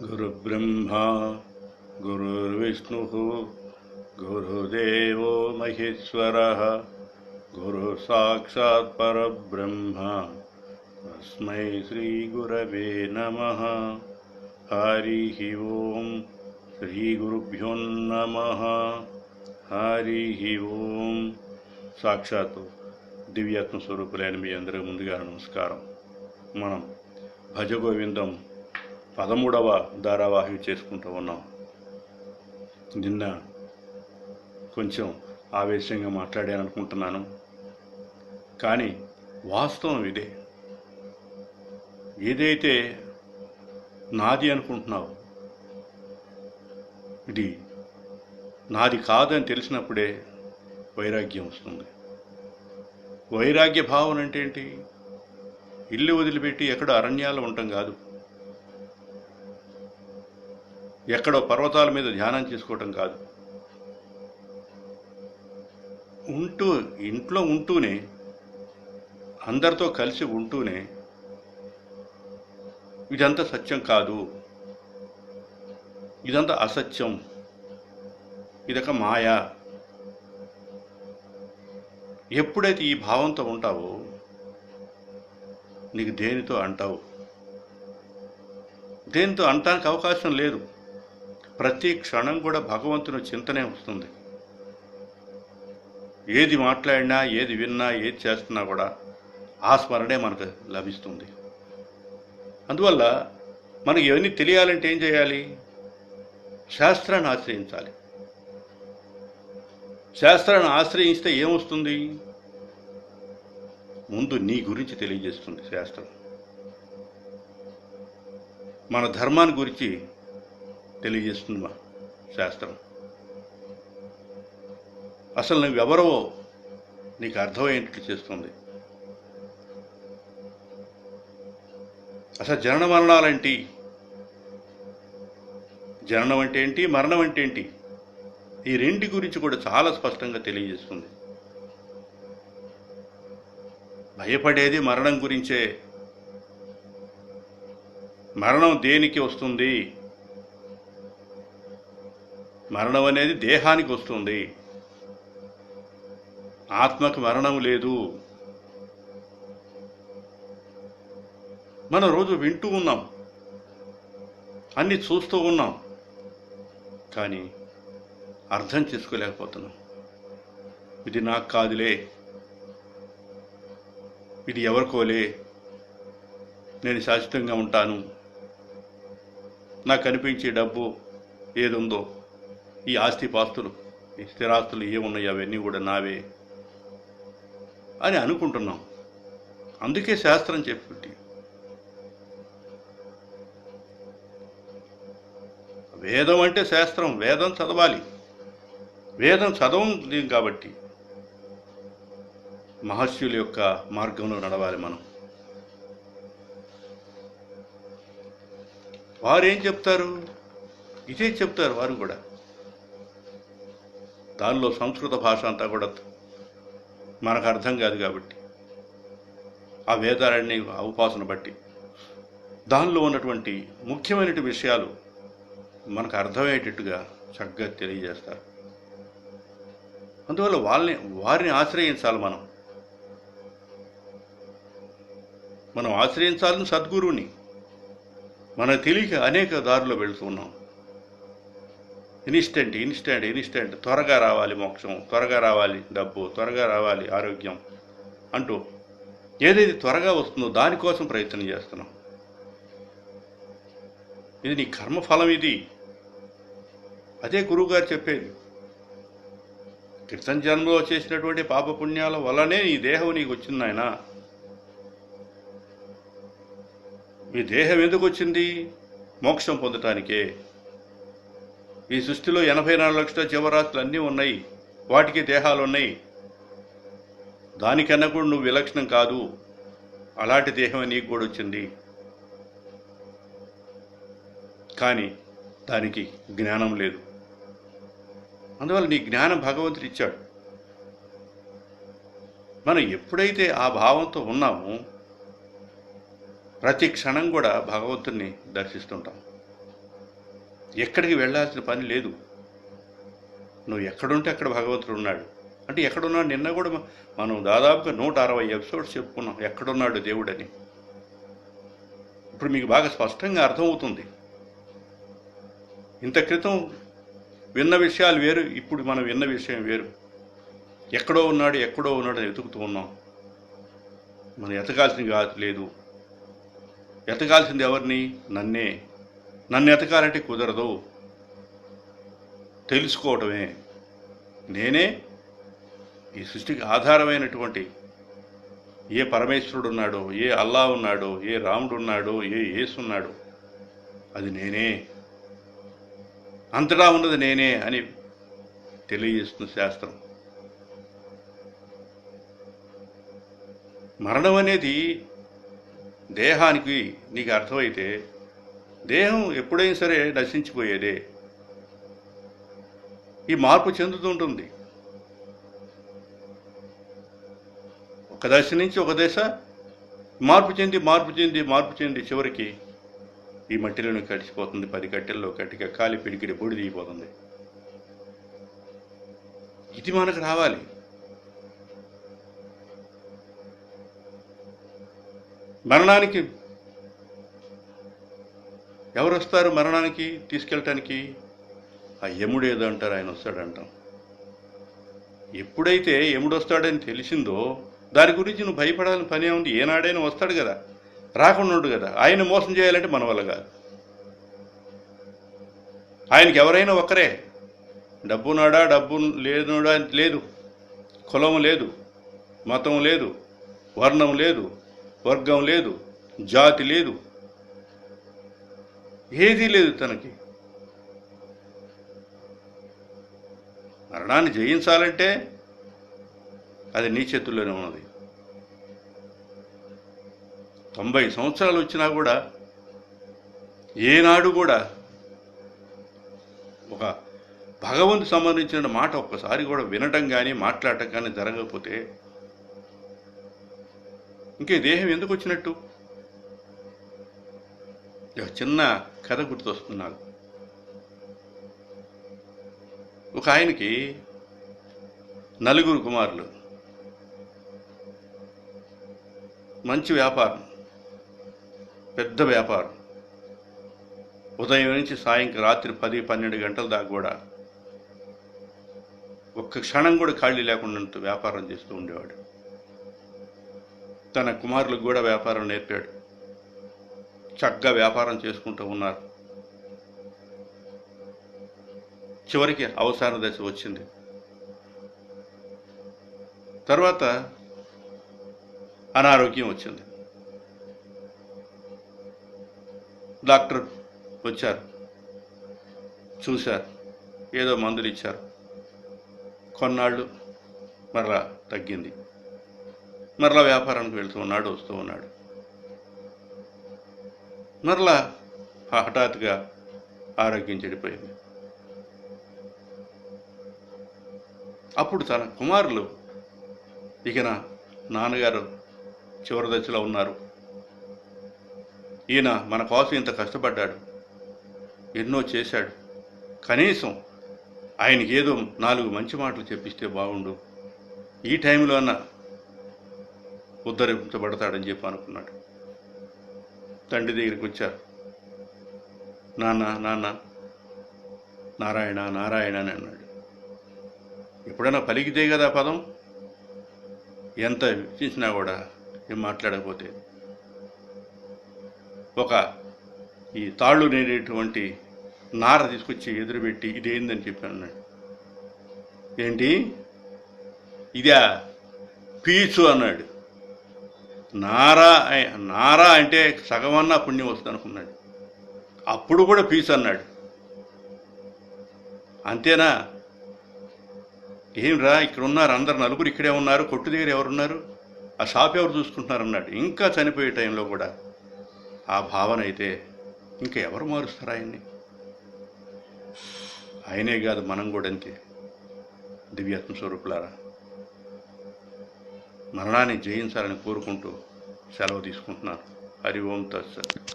गुरुब्रह्मा गुरुर्विष्णुः गुरुदेवो महेश्वरः गुरुसाक्षात् परब्रह्म तस्मै श्रीगुरवे नमः हरिः ओं శ్రీగురుభ్యో నమ హరి ఓం సాక్షాత్తు దివ్యాత్మ స్వరూపులైన మీ అందరికీ ముందుగా నమస్కారం మనం భజగోవిందం పదమూడవ ధారావాహిక చేసుకుంటూ ఉన్నాం. నిన్న కొంచెం ఆవేశంగా మాట్లాడాను అనుకుంటున్నాను. కానీ వాస్తవం ఇదే. ఏదైతే నాది అనుకుంటున్నావు ఇది నాది కాదని తెలిసినప్పుడే వైరాగ్యం వస్తుంది. వైరాగ్య భావన అంటే ఏంటి? ఇల్లు వదిలిపెట్టి ఎక్కడ అరణ్యాలు ఉండటం కాదు. ఎక్కడో పర్వతాల మీద ధ్యానం చేసుకోవటం కాదు. ఉంటూ ఇంట్లో ఉంటూనే అందరితో కలిసి ఉంటూనే ఇదంతా సత్యం కాదు. ఇదంతా అసత్యం. ఇదొక మాయ. ఎప్పుడైతే ఈ భావంతో ఉంటావో నీకు దేనితో అంటావు? దేనితో అంటానికి అవకాశం లేదు. ప్రతి క్షణం కూడా భగవంతుని చింతనే వస్తుంది. ఏది మాట్లాడినా ఏది విన్నా ఏది చేస్తున్నా కూడా ఆ స్మరణే మనకు లభిస్తుంది. అందువల్ల మనకి ఇవన్నీ తెలియాలంటే ఏం చేయాలి? శాస్త్రాన్ని ఆశ్రయించాలి. శాస్త్రాన్ని ఆశ్రయిస్తే ఏమొస్తుంది? ముందు నీ గురించి తెలియజేస్తుంది శాస్త్రం. మన ధర్మాన్ని గురించి తెలియజేస్తుంది మా శాస్త్రం. అసలు నువ్వెవరో నీకు అర్థమయ్యేటట్లు చేస్తుంది. అసలు జనన మరణాలేంటి? జననం అంటే ఏంటి? మరణం అంటే ఏంటి? ఈ రెంటి గురించి కూడా చాలా స్పష్టంగా తెలియజేస్తుంది. భయపడేది మరణం గురించే. మరణం దేనికి వస్తుంది? మరణం అనేది దేహానికి వస్తుంది. ఆత్మకు మరణం లేదు. మనం రోజు వింటూ ఉన్నాం. అన్ని చూస్తూ ఉన్నాం. కానీ అర్థం చేసుకోలేకపోతున్నాం. ఇది నాకు కాదులే. ఇది ఎవరికోలే. నేను శాశ్వతంగా ఉంటాను. నాకు కనిపించే డబ్బు ఏదుందో. ఈ ఆస్తిపాస్తులు ఈ స్థిరాస్తులు ఏమున్నాయి? అవన్నీ కూడా నావే అని అనుకుంటున్నాం. అందుకే శాస్త్రం చెప్పింది వేదం అంటే శాస్త్రం. వేదం చదవాలి. వేదం చదవం కాబట్టి మహర్షుల యొక్క మార్గంలో నడవాలి మనం. వారు ఏం చెప్తారు? ఇదే చెప్తారు వారు కూడా. దానిలో సంస్కృత భాష అంతా కూడా మనకు అర్థం కాదు కాబట్టి. ఆ వేదాలన్నీ ఉపాసన బట్టి. దానిలో ఉన్నటువంటి ముఖ్యమైన విషయాలు మనకు అర్థమయ్యేటట్టుగా చక్కగా తెలియజేస్తారు. అందువల్ల వాళ్ళని వారిని ఆశ్రయించాలి మనం. మనం ఆశ్రయించాలని సద్గురువుని మన తెలియక అనేక దారిలో వెళుతున్నాం ఇన్స్టెంట్ ఇన్స్టెంట్ ఇన్స్టెంట్. త్వరగా రావాలి మోక్షం త్వరగా రావాలి డబ్బు త్వరగా రావాలి ఆరోగ్యం అంటూ ఏదైతే త్వరగా వస్తుందో దానికోసం ప్రయత్నం చేస్తున్నాం. ఇది నీ కర్మఫలం ఇది. అదే గురువుగారు చెప్పేది. క్రితం జన్మలో చేసినటువంటి పాపపుణ్యాల వల్లనే నీ దేహం నీకు వచ్చింది ఆయన మీ దేహం ఎందుకు వచ్చింది? మోక్షం పొందటానికే. ఈ సృష్టిలో ఎనభై నాలుగు లక్షల జీవరాశులు అన్నీ ఉన్నాయి. వాటికి దేహాలు ఉన్నాయి. దానికన్నా కూడా నువ్వు విలక్షణం కాదు. అలాంటి దేహం నీకు కూడా వచ్చింది. కానీ దానికి జ్ఞానం లేదు. అందువల్ల నీ జ్ఞానం భగవంతుడు ఇచ్చాడు. మనం ఎప్పుడైతే ఆ భావంతో ఉన్నామో ప్రతి క్షణం కూడా భగవంతుణ్ణి దర్శిస్తుంటాం. ఎక్కడికి వెళ్ళాల్సిన పని లేదు. నువ్వు ఎక్కడుంటే అక్కడ భగవంతుడు ఉన్నాడు. అంటే ఎక్కడున్నాడు నిన్న కూడా మనం దాదాపుగా నూట అరవై ఎపిసోడ్స్ చెప్పుకున్నాం. ఎక్కడున్నాడు దేవుడని. ఇప్పుడు మీకు బాగా స్పష్టంగా అర్థమవుతుంది. ఇంత క్రితం విన్న విషయాలు వేరు ఇప్పుడు మనం విన్న విషయం వేరు. ఎక్కడో ఉన్నాడు ఎక్కడో ఉన్నాడు అని వెతుకుతూ ఉన్నాం. మనం ఎతకాల్సింది కాదు లేదు. ఎతకాల్సింది ఎవరిని? నన్నే. నన్ను ఎతకాలంటే కుదరదు. తెలుసుకోవటమే. నేనే ఈ సృష్టికి ఆధారమైనటువంటి ఏ పరమేశ్వరుడు ఉన్నాడో ఏ అల్లా ఉన్నాడో ఏ రాముడు ఉన్నాడో ఏ ఏసున్నాడో అది నేనే. అంతటా ఉన్నది నేనే అని తెలియజేస్తుంది శాస్త్రం. మరణం అనేది దేహానికి నీకు అర్థమైతే దేహం ఎప్పుడైనా సరే నశించిపోయేదే. ఈ మార్పు చెందుతుంటుంది. ఒక దశ నుంచి ఒక దశ మార్పు చెంది మార్పు చెంది మార్పు చెంది చివరికి ఈ మట్టిలోనే కలిసిపోతుంది. పది కట్టెల్లో కట్టిక కాలి పిడికిడి బొడి దిగిపోతుంది. ఇది మనకు రావాలి. మరణానికి ఎవరు వస్తారు మరణానికి? తీసుకెళ్ళటానికి? ఆ యముడు ఏదో అంటారు ఆయన వస్తాడంటాం. ఎప్పుడైతే యముడు వస్తాడని తెలిసిందో దాని గురించి నువ్వు భయపడాలని పనే ఉంది ఏనాడైనా వస్తాడు కదా. రాకుండా ఉండు కదా. ఆయన మోసం చేయాలంటే మన వల్ల కాదు. ఆయనకి ఎవరైనా ఒకరే డబ్బున్నాడా డబ్బు లేనుడా లేదు. కులం లేదు. మతం లేదు. వర్ణం లేదు. వర్గం లేదు. జాతి లేదు. ఏదీ లేదు తనకి. మరణాన్ని జయించాలంటే అది నీ చేతుల్లోనే ఉన్నది. తొంభై సంవత్సరాలు వచ్చినా కూడా ఏనాడు కూడా ఒక భగవంతు సంబంధించిన మాట ఒక్కసారి కూడా వినటం కానీ మాట్లాడటం కానీ జరగకపోతే ఇంకే దేహం ఎందుకు వచ్చినట్టు? చిన్న కథ గుర్తొస్తుంది నాకు ఒక ఆయనకి నలుగురు కుమారులు. మంచి వ్యాపారం పెద్ద వ్యాపారం. ఉదయం నుంచి సాయంత్రం రాత్రి పది పన్నెండు గంటల దాకా కూడా ఒక్క క్షణం కూడా ఖాళీ లేకుండా వ్యాపారం చేస్తూ ఉండేవాడు. తన కుమారులకు కూడా వ్యాపారం నేర్పాడు. చక్కగా వ్యాపారం చేసుకుంటూ ఉన్నారు. చివరికి అవసాన దశ వచ్చింది. తర్వాత అనారోగ్యం వచ్చింది. డాక్టర్ వచ్చారు. చూశారు. ఏదో మందులు ఇచ్చారు. కొన్నాళ్ళు మరలా తగ్గింది. మరలా వ్యాపారానికి వెళ్తూ ఉన్నాడు వస్తూ ఉన్నాడు. మరలా హఠాత్తుగా ఆరోగ్యం చెడిపోయింది. అప్పుడు తన కుమారులు ఇక నా నాన్నగారు చివరి దశలో ఉన్నారు. ఈయన మన కోసం ఇంత కష్టపడ్డాడు. ఎన్నో చేశాడు. కనీసం ఆయనకి ఏదో నాలుగు మంచి మాటలు చెప్పిస్తే బాగుండు. ఈ టైంలో అన్న ఉద్ధరించబడతాడని చెప్పి అనుకున్నాడు. తండ్రి దగ్గరికి వచ్చారు. నాన్న నాన్న నారాయణ నారాయణ అని అన్నాడు. ఎప్పుడైనా పలికితే కదా పదం? ఎంత ఇచ్చినా కూడా ఏం మాట్లాడకపోతే. ఒక ఈ తాళ్ళు నేనేటువంటి నార తీసుకొచ్చి ఎదురుపెట్టి ఇదేందని చెప్పాను అన్నాడు. ఏంటి? ఇదా పీచు అన్నాడు. నారా నారా అంటే సగమన్నా పుణ్యం వస్తుంది అనుకున్నాడు. అప్పుడు కూడా పీస్ అన్నాడు. అంతేనా? ఏంరా ఇక్కడ ఉన్నారు అందరు నలుగురు ఇక్కడే ఉన్నారు కొట్టు దగ్గర ఎవరున్నారు? ఆ షాప్ ఎవరు చూసుకుంటున్నారు అన్నాడు. ఇంకా చనిపోయే టైంలో కూడా ఆ భావన అయితే ఇంకా ఎవరు మారుస్తారు ఆయన్ని? ఆయనే కాదు మనం కూడా అంతే దివ్యాత్మ స్వరూపులారా. మరణాన్ని జయించాలని కోరుకుంటూ సెలవు తీసుకుంటున్నాను. హరి ఓం తత్సత్